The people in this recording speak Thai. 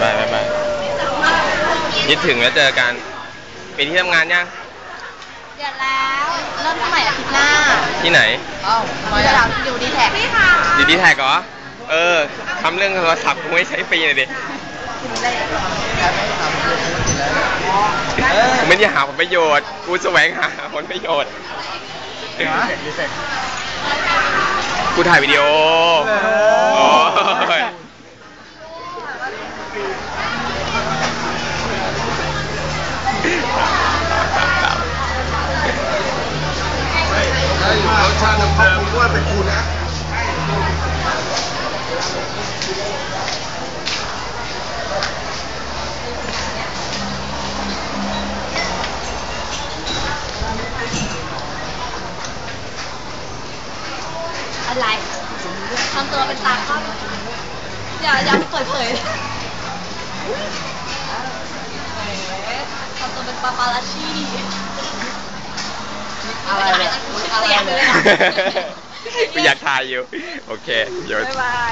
บายบายบายคิดถึงแล้วเจอกันปีที่ทำงานยังเดือนแล้ว เริ่มเท่าไหร่อาทิตย์หน้าที่ไหนเอ้าเดี๋ยวเราอยู่ดีแท็กพี่ค่ะดีดีแท็กเหรอ เออทำเรื่องโทรศัพท์กูไม่ใช้ฟรีเลยดิกูไม่ได้หาผลประโยชน์ กูแสวงหาผลประโยชน์ กูถ่ายวิดีโอ โอ้ย รสชาติน้ำข้าคุณว่าเป็นคุณนะอะไรทำตัวเป็นตากล้องอย่าอย่าเปิดเผย ทำตัวเป็นปาปาลาชีอะไรเนี่ยอะไรเลยกูอยากถ่ายอยู่ โอเคโยน บ๊ายบาย